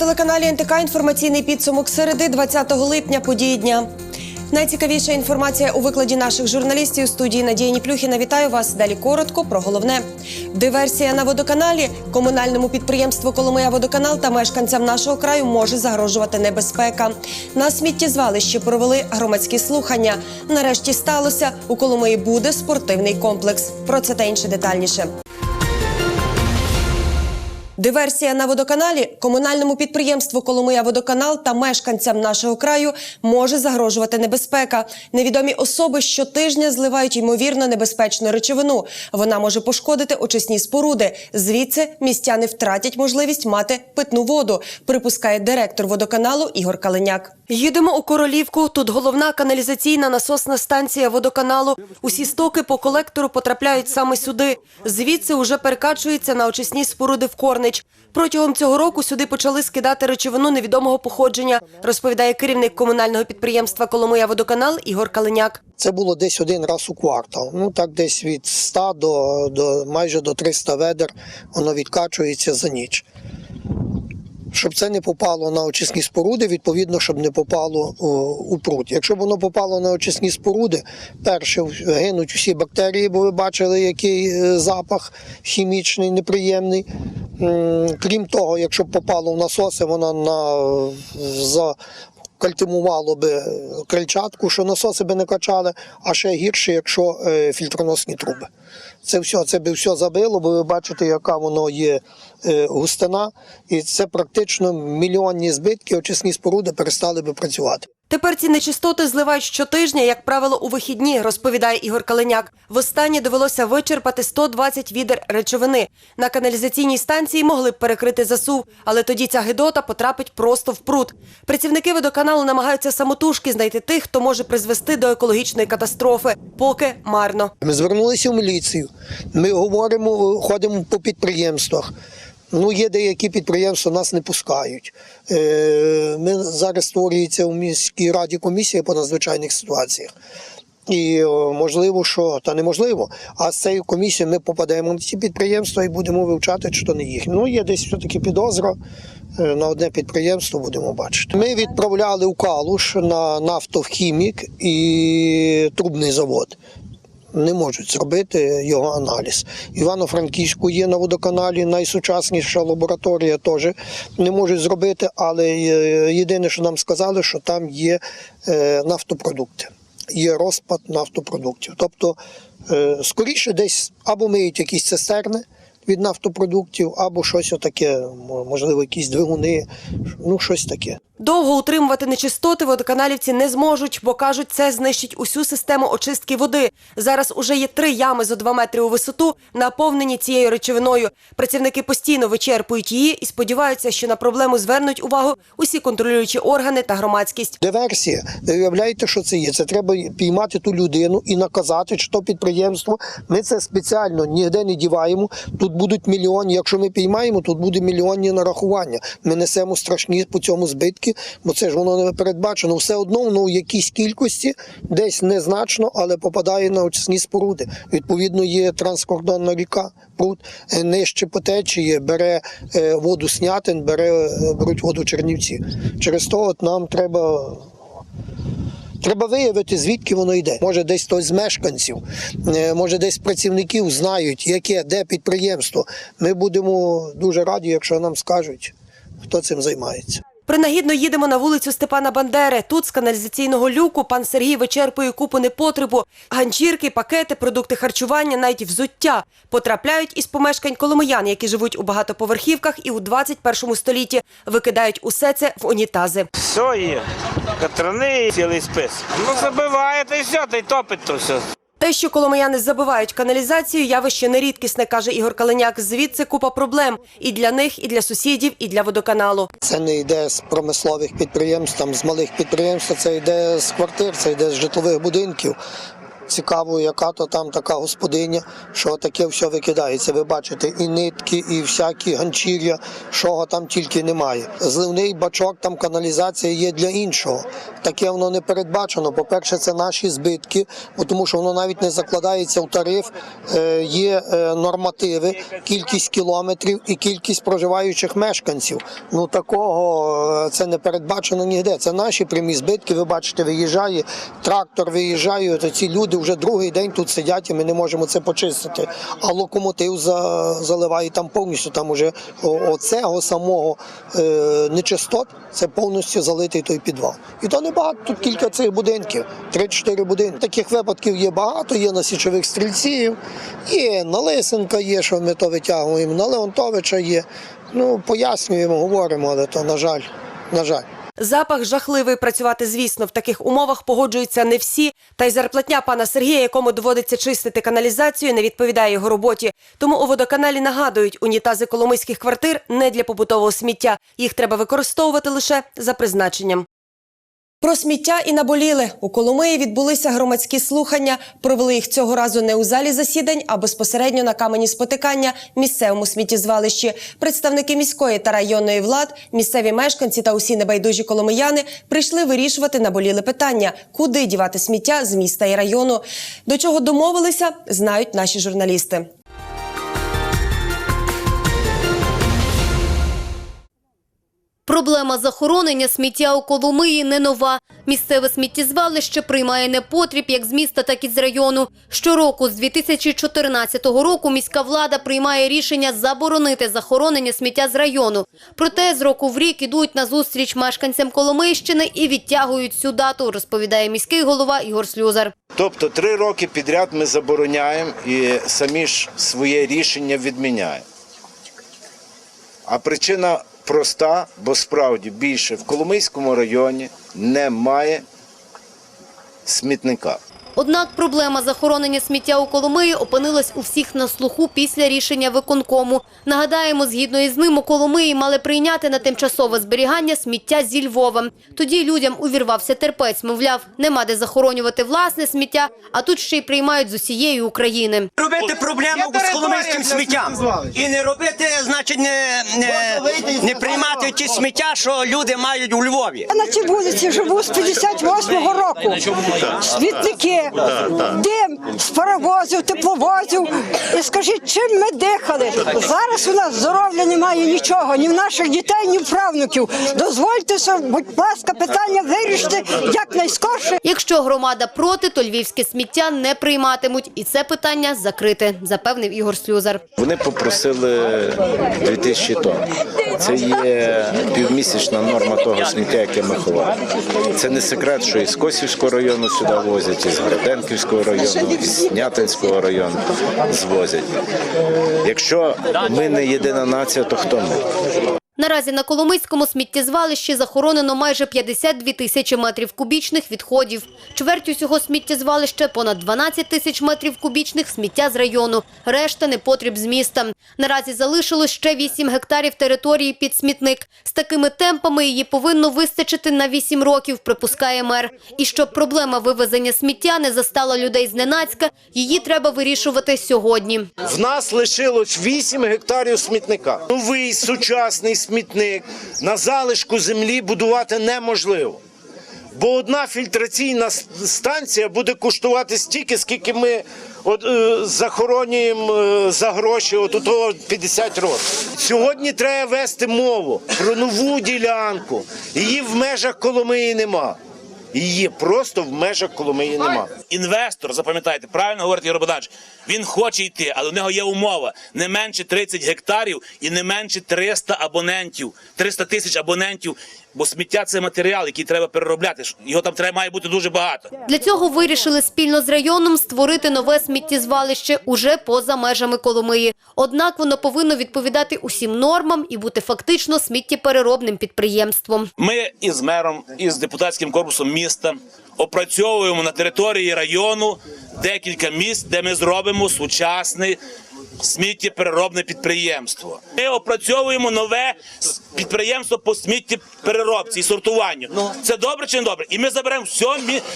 На телеканалі НТК інформаційний підсумок середи 20 липня події дня. Найцікавіша інформація у викладі наших журналістів студії Надії Ніплюхіна. Вітаю вас. Далі коротко про головне. Диверсія на водоканалі комунальному підприємству Коломия водоканал та мешканцям нашого краю може загрожувати небезпека. На сміттєзвалищі провели громадські слухання. Нарешті сталося у Коломиї буде спортивний комплекс. Про це та інше детальніше. Диверсія на водоканалі комунальному підприємству Коломия водоканал та мешканцям нашого краю може загрожувати небезпека. Невідомі особи щотижня зливають ймовірно небезпечну речовину. Вона може пошкодити очисні споруди. Звідси містяни втратять можливість мати питну воду. Припускає директор водоканалу Ігор Калиняк. Їдемо у Королівку. Тут головна каналізаційна насосна станція водоканалу. Усі стоки по колектору потрапляють саме сюди. Звідси уже перекачується на очисні споруди в Корнич. Протягом цього року сюди почали скидати речовину невідомого походження, розповідає керівник комунального підприємства Коломия водоканал Ігор Калиняк. Це було десь один раз у квартал. Ну так десь від 100 до, до майже до 300 ведер воно відкачується за ніч. Щоб це не попало на очисні споруди, відповідно, щоб не попало у пруд. Якщо б воно попало на очисні споруди, перше гинуть всі бактерії, бо ви бачили, який е, запах хімічний, неприємний. Крім того, якщо б попало в насоси, воно на за кальтимувало би крильчатку, що насоси би не качали, а ще гірше, якщо е, фільтроносні труби. Це все, це би все забило, бо ви бачите, яка воно є е, густина, і це практично мільйонні збитки, очисні споруди перестали би працювати. Тепер ці нечистоти зливають щотижня, як правило, у вихідні, розповідає Ігор Калиняк. Востаннє довелося вичерпати 120 відер речовини. На каналізаційній станції могли б перекрити засув, але тоді ця гидота потрапить просто в пруд. Працівники водоканалу намагаються самотужки знайти тих, хто може призвести до екологічної катастрофи. Поки марно. Ми звернулися в міліцію. Ми говоримо, ходимо по підприємствах. Ну, є деякі підприємства нас не пускають. Е, Ми зараз створюється у міській раді комісія по надзвичайних ситуаціях. І можливо, що та неможливо. А з цією комісією ми попадаємо на ці підприємства і будемо вивчати, чи то не їх. Ну, є десь все-таки підозра. е, На одне підприємство будемо бачити. Ми відправляли у Калуш на нафтохімік і трубний завод не можуть зробити його аналіз. Івано-Франківську є на водоканалі найсучасніша лабораторія, теж не можуть зробити, але е, єдине, що нам сказали, що там є е, нафтопродукти, є розпад нафтопродуктів. Тобто, е, скоріше десь або миють якісь цистерни. Від нафтопродуктів, або щось таке, можливо, якісь двигуни, ну щось таке. Довго утримувати нечистоти водоканалівці не зможуть, бо кажуть, це знищить усю систему очистки води. Зараз уже є три ями зо два метри у висоту, наповнені цією речовиною. Працівники постійно вичерпують її і сподіваються, що на проблему звернуть увагу усі контролюючі органи та громадськість. Диверсія. Ви уявляєте, що це є? Це треба піймати ту людину і наказати, чи то підприємство. Ми це спеціально ніде не діваємо. Тут будуть мільйони. Якщо ми піймаємо, тут буде мільйонні нарахування. Ми несемо страшні по цьому збитки, бо це ж воно не передбачено. Все одно воно в якійсь кількості, десь незначно, але попадає на очисні споруди. Відповідно, є транскордонна ріка, пруд е, нижче по течії, бере е, воду снятин, бере, е, беруть воду Чернівці. Через то от нам треба. Треба виявити, звідки воно йде. Може, десь хтось з мешканців, може, десь працівників знають, яке, де підприємство. Ми будемо дуже раді, якщо нам скажуть, хто цим займається. Принагідно їдемо на вулицю Степана Бандери. Тут з каналізаційного люку пан Сергій вичерпує купу непотребу. Ганчірки, пакети, продукти харчування, навіть взуття потрапляють із помешкань коломиян, які живуть у багатоповерхівках і у 21 столітті. Викидають усе це в унітази. Все є. Катрани, цілий спис. Ну забиваєте і все, та й топить то все. Те, що коломияни забивають каналізацію, явище нерідкісне, каже Ігор Калиняк. Звідси купа проблем і для них, і для сусідів, і для водоканалу. Це не йде з промислових підприємств, там, з малих підприємств, це йде з квартир, це йде з житлових будинків. Цікаво, яка то там така господиня, що таке все викидається. Ви бачите, і нитки, і всякі ганчір'я, що там тільки немає. Зливний бачок, там каналізація є для іншого. Таке воно не передбачено. По-перше, це наші збитки, тому що воно навіть не закладається в тариф. Е, Є е, нормативи, кількість кілометрів і кількість проживаючих мешканців. Ну такого е, це не передбачено ніде. Це наші прямі збитки. Ви бачите, виїжджає трактор, виїжджає. Ці люди вже другий день тут сидять, і ми не можемо це почистити. А локомотив заливає там повністю. Там уже о- оцего самого е, нечистот. Це повністю залитий той підвал. І то небагато. Тут кілька цих будинків, 3-4 будинки. Таких випадків є багато. Є на січових стрільців, є на Лисенка, є, що ми то витягуємо, на Леонтовича є. Ну, пояснюємо, говоримо, але то, на жаль, на жаль. Запах жахливий. Працювати, звісно, в таких умовах погоджуються не всі. Та й зарплатня пана Сергія, якому доводиться чистити каналізацію, не відповідає його роботі. Тому у водоканалі нагадують, унітази коломийських квартир не для побутового сміття. Їх треба використовувати лише за призначенням. Про сміття і наболіли. У Коломиї відбулися громадські слухання. Провели їх цього разу не у залі засідань, а безпосередньо на камені спотикання місцевому сміттєзвалищі. Представники міської та районної влад, місцеві мешканці та усі небайдужі коломияни прийшли вирішувати наболіли питання, куди дівати сміття з міста і району. До чого домовилися, знають наші журналісти. Проблема захоронення сміття у Коломиї не нова. Місцеве сміттєзвалище приймає непотріб як з міста, так і з району. Щороку з 2014 року міська влада приймає рішення заборонити захоронення сміття з району. Проте з року в рік ідуть на зустріч мешканцям Коломийщини і відтягують цю дату, розповідає міський голова Ігор Слюзар. Тобто три роки підряд ми забороняємо і самі ж своє рішення відміняємо. А причина проста, бо справді більше в Коломийському районі немає смітника. Однак проблема захоронення сміття у Коломиї опинилась у всіх на слуху після рішення виконкому. Нагадаємо, згідно із ним у Коломиї мали прийняти на тимчасове зберігання сміття зі Львова. Тоді людям увірвався терпець, мовляв, нема де захоронювати власне сміття, а тут ще й приймають з усієї України. робити проблему з коломийським сміттям. І не робити, значить, не, не, не приймати ті сміття, що люди мають у Львові. Я на цій вулиці живу з 58-го року. Світники, дим з паровозів, тепловозів. І скажіть, чим ми дихали? Зараз у нас здоров'я немає нічого, ні в наших дітей, ні в правнуків. Дозвольте, будь ласка, питання вирішити якнайскорше. Якщо громада проти, то львівське сміття не прийматимуть. І це питання закрите, запевнив Ігор Слюзар. Вони попросили 2000 тонн. Це є півмісячна норма того сміття, яке ми ховаємо. Це не секрет, що із Косівського району сюди возять, із Городенківського району, із Снятинського району звозять. Якщо ми не єдина нація, то хто ми? Наразі на Коломийському сміттєзвалищі захоронено майже 52 тисячі метрів кубічних відходів. Чверть усього сміттєзвалища – понад 12 тисяч метрів кубічних сміття з району. Решта – непотріб з міста. Наразі залишилось ще 8 гектарів території під смітник. З такими темпами її повинно вистачити на 8 років, припускає мер. І щоб проблема вивезення сміття не застала людей зненацька, її треба вирішувати сьогодні. В нас лишилось 8 гектарів смітника. Новий сучасний смітник на залишку землі будувати неможливо. Бо одна фільтраційна станція буде коштувати стільки, скільки ми от, е, захоронюємо е, за гроші от у того 50 років. Сьогодні треба вести мову про нову ділянку. Її в межах Коломиї нема. Її просто в межах Коломиї нема. Інвестор, запам'ятайте, правильно говорить Ігор він хоче йти, але у нього є умова не менше 30 гектарів і не менше 300 абонентів, 300 тисяч абонентів, бо сміття це матеріал, який треба переробляти. Його там треба має бути дуже багато. Для цього вирішили спільно з районом створити нове сміттєзвалище уже поза межами Коломиї. Однак воно повинно відповідати усім нормам і бути фактично сміттєпереробним підприємством. Ми із мером, із депутатським корпусом міста опрацьовуємо на території району декілька місць, де ми зробимо сучасний сміттєпереробне підприємство. Ми опрацьовуємо нове підприємство по сміттєпереробці і сортуванню. Це добре чи не добре? І ми заберемо все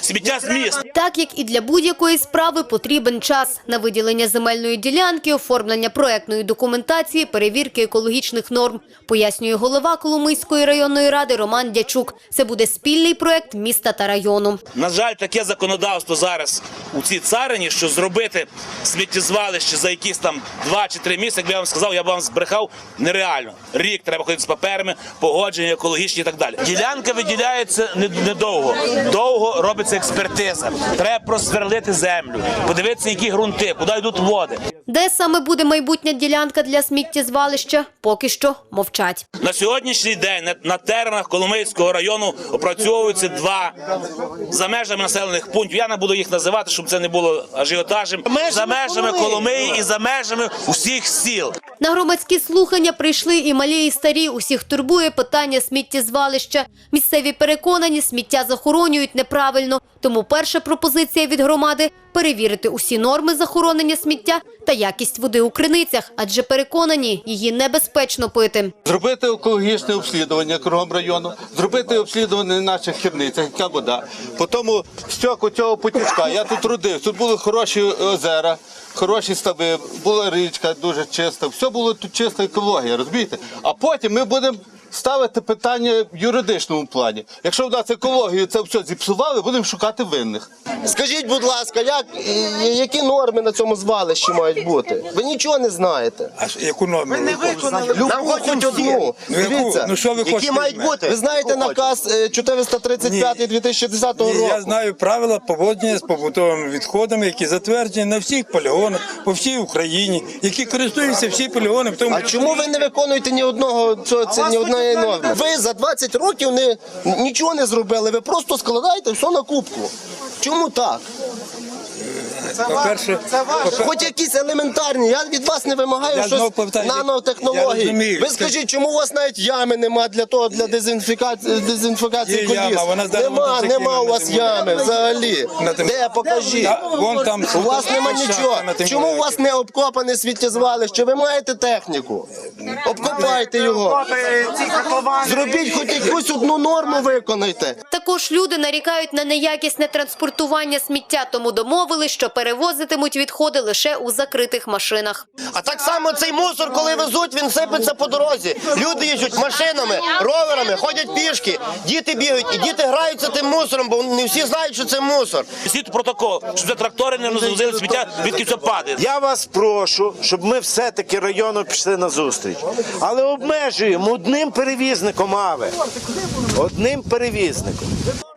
сміття з міст. Так як і для будь-якої справи потрібен час на виділення земельної ділянки, оформлення проектної документації, перевірки екологічних норм, пояснює голова Коломийської районної ради Роман Дячук. Це буде спільний проект міста та району. На жаль, таке законодавство зараз у цій царині, що зробити сміттєзвалище за якісь там два чи три місяці, якби я вам сказав, я б вам збрехав нереально. Рік треба ходити з паперами, погодження, екологічні і так далі. Ділянка виділяється недовго. Довго робиться експертиза. Треба просверлити землю, подивитися, які ґрунти, куди йдуть води. Де саме буде майбутня ділянка для сміттєзвалища, поки що мовчать. На сьогоднішній день на, на теренах Коломийського району опрацьовуються два за межами населених пунктів. Я не буду їх називати, щоб це не було ажіотажем. За межами Коломиї і за межами усіх сіл. На громадські слухання прийшли і малі, і старі. Усіх турбує питання сміттєзвалища. Місцеві переконані, сміття захоронюють неправильно. Тому перша пропозиція від громади – перевірити усі норми захоронення сміття та якість води у криницях, адже переконані, її небезпечно пити. Зробити екологічне обслідування кругом району, зробити обслідування на наших хірницях, яка вода. Потім стьок цього потічка. Я тут родився, тут були хороші озера, хороші стави, була річка дуже чиста. Все було тут чисто екологія, розумієте? А потім ми будемо ставити питання в юридичному плані. Якщо в нас екологію це все зіпсували, будемо шукати винних. Скажіть, будь ласка, як, які норми на цьому звалищі мають бути? Ви нічого не знаєте. А яку норму? Нам хочуть одну. Ну, яку? Дивіться, Ну, що ви які хочете мають мене? бути? Ви знаєте наказ е, 435 2010 Ні, року? я знаю правила поводження з побутовими відходами, які затверджені на всіх полігонах по всій Україні, які користуються всі полігони. В тому А чому ви не виконуєте ні одного цього це ні одної норми? Ви за 20 років не нічого не зробили. Ви просто складаєте все на кубку. Чому так? По-перше, по-перше, Хоч якісь елементарні. Я від вас не вимагаю Я щось повторюю, я нанотехнологій. розумію. Ви скажіть, чому у вас навіть ями нема для того для дезінфікації дезінфікації Є коліс? яма, вона зараз Нема, нема у вас ями взагалі. На тим- Де покажіть? Та, вон там У вас нема площадка нічого. на тим Чому у вас не обкопане сміттєзвалище? Ви маєте техніку. Обкопайте його. Зробіть хоч якусь одну норму виконайте. Також люди нарікають на неякісне транспортування сміття, тому домовили, що перевозитимуть відходи лише у закритих машинах. А так само цей мусор, коли везуть, він сипеться по дорозі. Люди їздять машинами, роверами, ходять пішки, діти бігають, і діти граються тим мусором, бо не всі знають, що це мусор. Світ протокол, щоб це трактори не розвозили сміття, відки все падає. Я вас прошу, щоб ми все-таки району пішли на зустріч. Але обмежуємо одним перевізником АВЕ. Одним перевізником.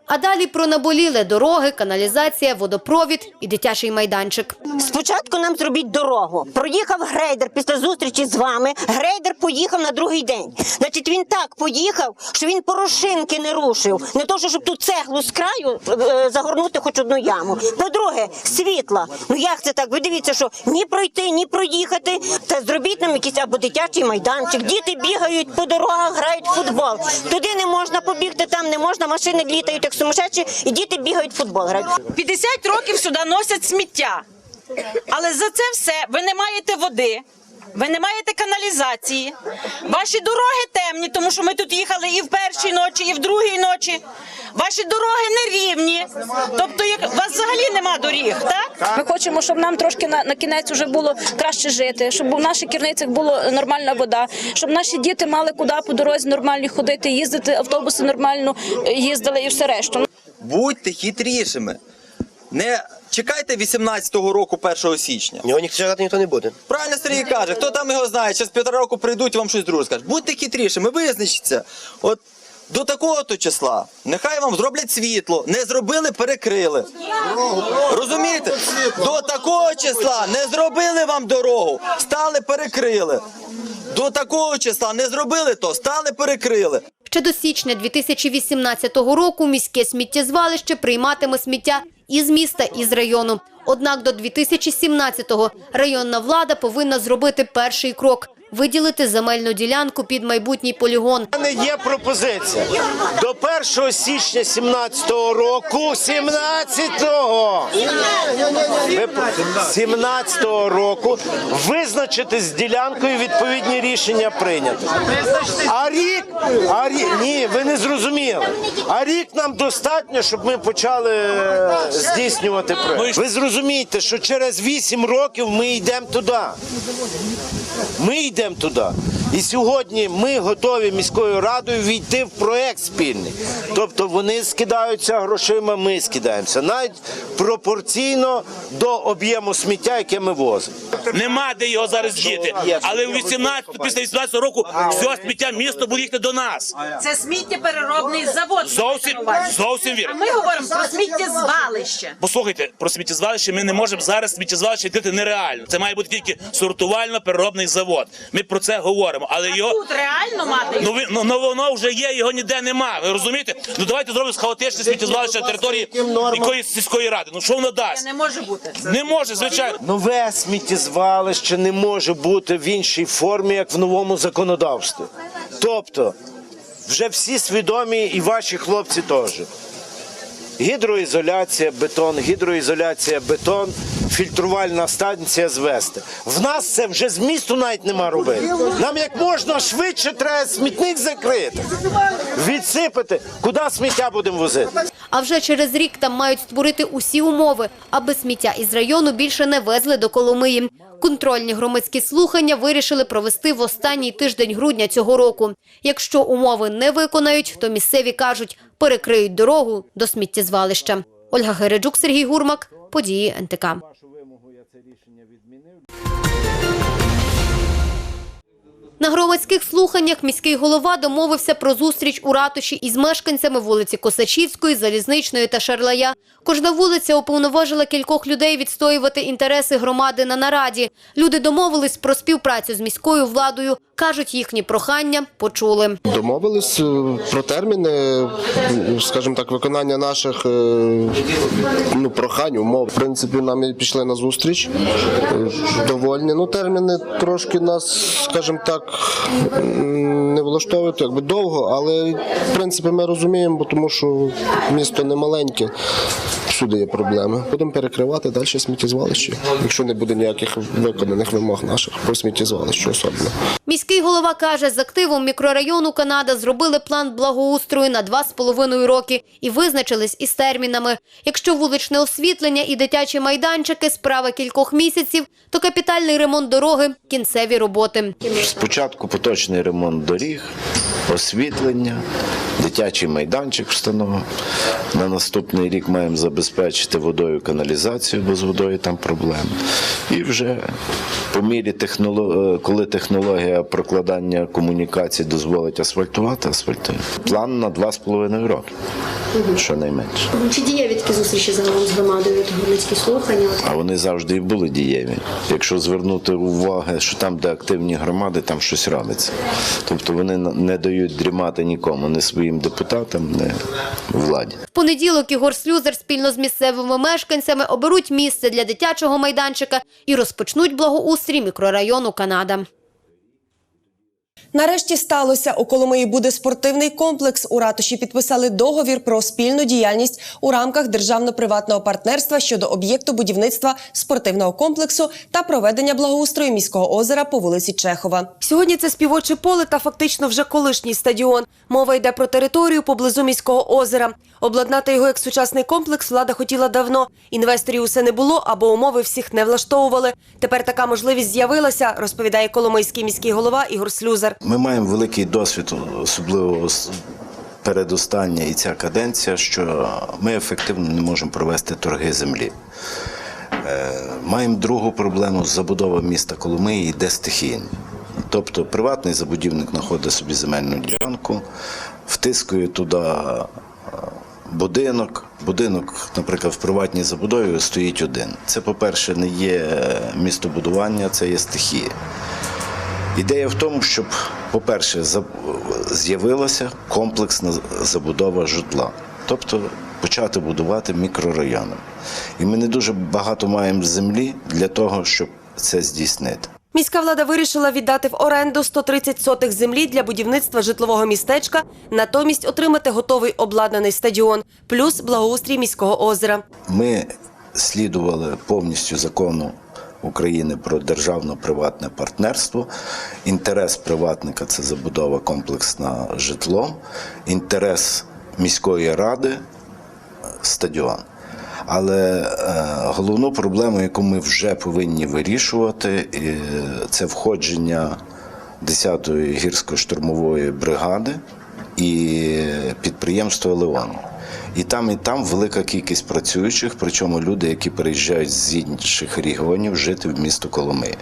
А далі про наболіле дороги, каналізація, водопровід і дитячий майданчик. Спочатку нам зробіть дорогу. Проїхав грейдер після зустрічі з вами. Грейдер поїхав на другий день. Значить, він так поїхав, що він порошинки не рушив. Не то, що щоб ту цеглу з краю е, загорнути хоч одну яму. По-друге, світла. Ну як це так? Ви дивіться, що ні пройти, ні проїхати. Та зробіть нам якийсь або дитячий майданчик. Діти бігають по дорогах, грають в футбол. Туди не можна побігти, там не можна. Машини літають сумасшедші, і діти бігають в футбол. Грають. 50 років сюди носять сміття. Але за це все ви не маєте води, ви не маєте каналізації. Ваші дороги темні, тому що ми тут їхали і в першій ночі, і в другій ночі. Ваші дороги нерівні. Тобто як у вас взагалі нема доріг, так? Ми хочемо, щоб нам трошки на, на кінець вже було краще жити, щоб у наших керницях була нормальна вода, щоб наші діти мали куди по дорозі нормально ходити, їздити, автобуси нормально е, їздили і все решту. Будьте хитрішими. Не чекайте 18-го року 1 січня. Його ніхто чекати ніхто не буде. Правильно Сергій каже, хто там його знає, через півтора року прийдуть вам щось друге скажуть. Будьте хитрішими, визначіться. От до такого то числа. Нехай вам зроблять світло. Не зробили, перекрили. Розумієте? До такого числа не зробили вам дорогу, стали, перекрили. До такого числа не зробили то, стали, перекрили. Ще до січня 2018 року міське сміттєзвалище прийматиме сміття із міста, і з району. Однак до 2017-го районна влада повинна зробити перший крок – виділити земельну ділянку під майбутній полігон. У мене є пропозиція. До 1 січня 17-го року, 17-го, 17-го року визначити з ділянкою відповідні рішення прийняти. А рік, а рік, ні, ви не зрозуміли. А рік нам достатньо, щоб ми почали е, здійснювати проект. Ви зрозумієте, що через 8 років ми йдемо туди. Ми йдемо туди. І сьогодні ми готові міською радою війти в проект спільний. Тобто вони скидаються грошима, ми скидаємося. Навіть пропорційно до об'єму сміття, яке ми возимо. Нема де його зараз діти. Але в 18, після 18 року все сміття місто буде їхати до нас. Це сміттєпереробний завод. Зовсім, зовсім А ми говоримо про сміттєзвалище. Послухайте, про сміттєзвалище ми не можемо зараз сміттєзвалище йти нереально. Це має бути тільки сортувально-переробний завод. Ми про це говоримо, але його Тут реально мати. ну, ви- ну, ну воно вже є, його ніде нема. Ви розумієте? Ну давайте зробимо хаотичне сміттєзвалище на території якоїсь сільської ради. Ну що воно дасть? Не може бути. Не може, звичайно. Нове сміттєзвалище не може бути в іншій формі, як в новому законодавстві. Тобто, вже всі свідомі, і ваші хлопці теж. Гідроізоляція, бетон, гідроізоляція, бетон, фільтрувальна станція звести. В нас це вже з місту навіть нема робити. Нам як можна швидше треба смітник закрити, відсипати. Куди сміття будемо возити? А вже через рік там мають створити усі умови, аби сміття із району більше не везли до Коломиї. Контрольні громадські слухання вирішили провести в останній тиждень грудня цього року. Якщо умови не виконають, то місцеві кажуть, перекриють дорогу до сміттєзвалища. Ольга Гереджук, Сергій Гурмак, події НТК. На громадських слуханнях міський голова домовився про зустріч у ратуші із мешканцями вулиці Косачівської, Залізничної та Шарлая. Кожна вулиця уповноважила кількох людей відстоювати інтереси громади на нараді. Люди домовились про співпрацю з міською владою. Кажуть, їхні прохання почули. Домовились е, про терміни, скажімо так, виконання наших е, ну, прохань, умов. В принципі, нам пішли на зустріч. Е, Довольні. Ну, терміни трошки нас, скажімо так, не влаштовують якби довго, але в принципі ми розуміємо, бо тому що місто не маленьке. Всюди є проблеми. Будемо перекривати далі сміттєзвалище, якщо не буде ніяких виконаних вимог наших по сміттєзвалищу особливо. Міський голова каже, з активом мікрорайону Канада зробили план благоустрою на два з половиною роки і визначились із термінами. Якщо вуличне освітлення і дитячі майданчики – справа кількох місяців, то капітальний ремонт дороги – кінцеві роботи. Спочатку поточний ремонт доріг, освітлення, дитячий майданчик встановив. На наступний рік маємо забезпечити водою каналізацію, бо з водою там проблеми. І вже по мірі техноло- е, коли технологія прокладання комунікацій дозволить асфальтувати, асфальтуємо. План на 2,5 роки, щонайменше. Чи дієві такі зустрічі загалом з громадою, громадські слухання? А вони завжди і були дієві. Якщо звернути увагу, що там, де активні громади, там щось робиться. Тобто вони не дають дрімати нікому, не своїм депутатам, не владі. В понеділок Ігор Слюзер спільно з місцевими мешканцями оберуть місце для дитячого майданчика і розпочнуть благоустрій мікрорайону Канада. Нарешті сталося. У Коломиї буде спортивний комплекс. У ратуші підписали договір про спільну діяльність у рамках державно-приватного партнерства щодо об'єкту будівництва спортивного комплексу та проведення благоустрою міського озера по вулиці Чехова. Сьогодні це співоче поле та фактично вже колишній стадіон. Мова йде про територію поблизу міського озера. Обладнати його як сучасний комплекс влада хотіла давно. Інвесторів усе не було або умови всіх не влаштовували. Тепер така можливість з'явилася, розповідає Коломийський міський голова Ігор Слюзер. Ми маємо великий досвід, особливо передостання і ця каденція, що ми ефективно не можемо провести торги землі. Е, Маємо другу проблему забудова міста Коломиї йде стихійно. Тобто приватний забудівник знаходить собі земельну ділянку, втискує туди е, будинок. Будинок, наприклад, в приватній забудові стоїть один. Це, по-перше, не є містобудування, це є стихія. Ідея в тому, щоб, по-перше, з'явилася комплексна забудова житла, тобто почати будувати мікрорайони. І ми не дуже багато маємо землі для того, щоб це здійснити. Міська влада вирішила віддати в оренду 130 сотих землі для будівництва житлового містечка, натомість отримати готовий обладнаний стадіон, плюс благоустрій міського озера. Ми слідували повністю закону України про державно-приватне партнерство. Інтерес приватника це забудова комплексна житлом, інтерес міської ради стадіон. Але е, головну проблему, яку ми вже повинні вирішувати, це входження 10-ї гірсько-штурмової бригади і підприємство Леон. І там, і там велика кількість працюючих, причому люди, які переїжджають з інших регіонів жити в місто Коломиї.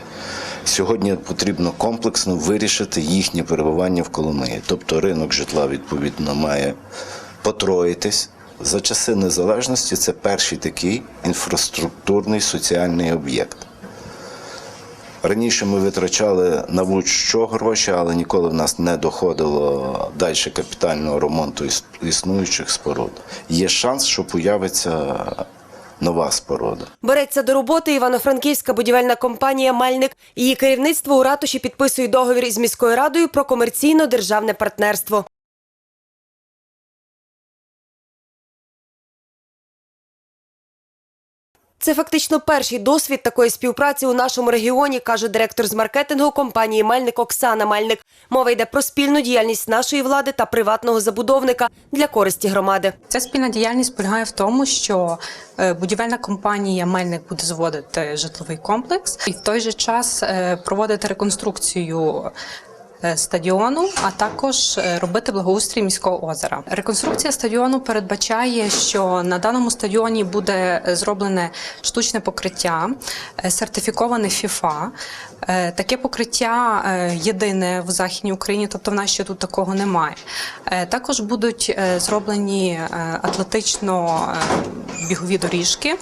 Сьогодні потрібно комплексно вирішити їхнє перебування в Коломиї. Тобто ринок житла відповідно має потроїтись. За часи незалежності це перший такий інфраструктурний соціальний об'єкт. Раніше ми витрачали на будь-що гроші, але ніколи в нас не доходило далі капітального ремонту існуючих споруд. Є шанс, що появиться нова споруда. Береться до роботи івано-франківська будівельна компанія Мальник. Її керівництво у ратуші підписує договір із міською радою про комерційно-державне партнерство. Це фактично перший досвід такої співпраці у нашому регіоні, каже директор з маркетингу компанії Мельник Оксана Мельник. Мова йде про спільну діяльність нашої влади та приватного забудовника для користі громади. Ця спільна діяльність полягає в тому, що е, будівельна компанія Мельник буде зводити житловий комплекс і в той же час е, проводити реконструкцію. Е, Стадіону, а також е, робити благоустрій міського озера. Реконструкція стадіону передбачає, що на даному стадіоні буде зроблене штучне покриття, е, сертифіковане ФІФА. Таке покриття єдине в Західній Україні, тобто в нас ще тут такого немає. Також будуть зроблені атлетично бігові доріжки.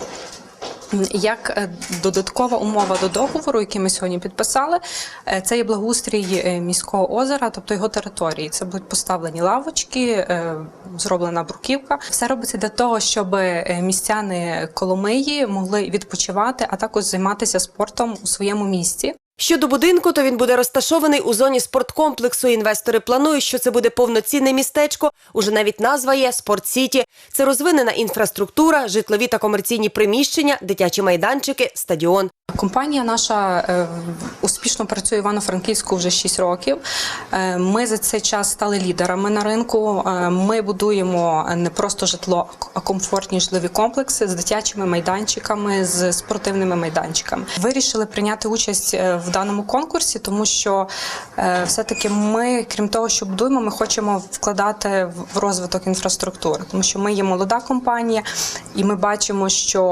Як е, додаткова умова до договору, який ми сьогодні підписали, е, це є благоустрій е, міського озера, тобто його території. Це будуть поставлені лавочки, зроблена бруківка. Все робиться для того, щоб містяни Коломиї могли відпочивати, а також займатися спортом у своєму місті. Щодо будинку, то він буде розташований у зоні спорткомплексу. Інвестори планують, що це буде повноцінне містечко. Уже навіть назва є спортсіті. Це розвинена інфраструктура, житлові та комерційні приміщення, дитячі майданчики, стадіон. Компанія наша е, успішно працює в Івано-Франківську вже 6 років. Е, Ми за цей час стали лідерами на ринку. Е, Ми будуємо не просто житло, а комфортні житлові комплекси з дитячими майданчиками, з спортивними майданчиками. Вирішили прийняти участь в даному конкурсі, тому що все-таки ми, крім того, що будуємо, ми хочемо вкладати в- розвиток інфраструктури, тому що ми є молода компанія, і ми бачимо, що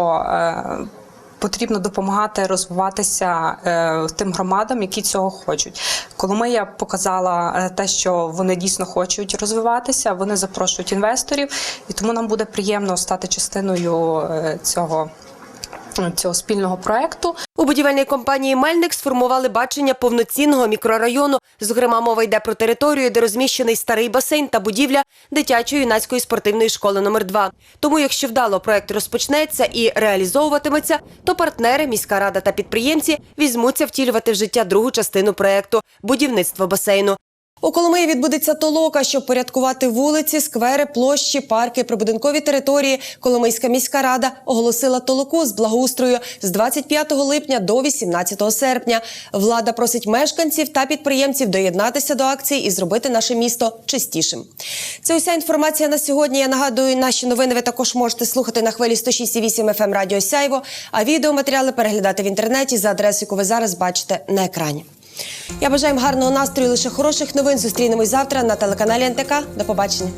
Потрібно допомагати розвиватися е, тим громадам, які цього хочуть. Коломия показала е, те, що вони дійсно хочуть розвиватися. Вони запрошують інвесторів, і тому нам буде приємно стати частиною е, цього, цього спільного проекту. У будівельній компанії Мельник сформували бачення повноцінного мікрорайону. Зокрема, мова йде про територію, де розміщений старий басейн та будівля дитячої юнацької спортивної школи номер 2 Тому, якщо вдало проект розпочнеться і реалізовуватиметься, то партнери, міська рада та підприємці візьмуться втілювати в життя другу частину проекту будівництво басейну. У Коломиї відбудеться толока, щоб порядкувати вулиці, сквери, площі, парки, прибудинкові території. Коломийська міська рада оголосила толоку з благоустрою з 25 липня до 18 серпня. Влада просить мешканців та підприємців доєднатися до акції і зробити наше місто чистішим. Це уся інформація на сьогодні. Я нагадую, наші новини ви також можете слухати на хвилі 106,8 FM Радіо Сяйво, а відеоматеріали переглядати в інтернеті за адресою, яку ви зараз бачите на екрані. Я бажаю їм гарного настрою, лише хороших новин. Зустрінемось завтра на телеканалі НТК. До побачення.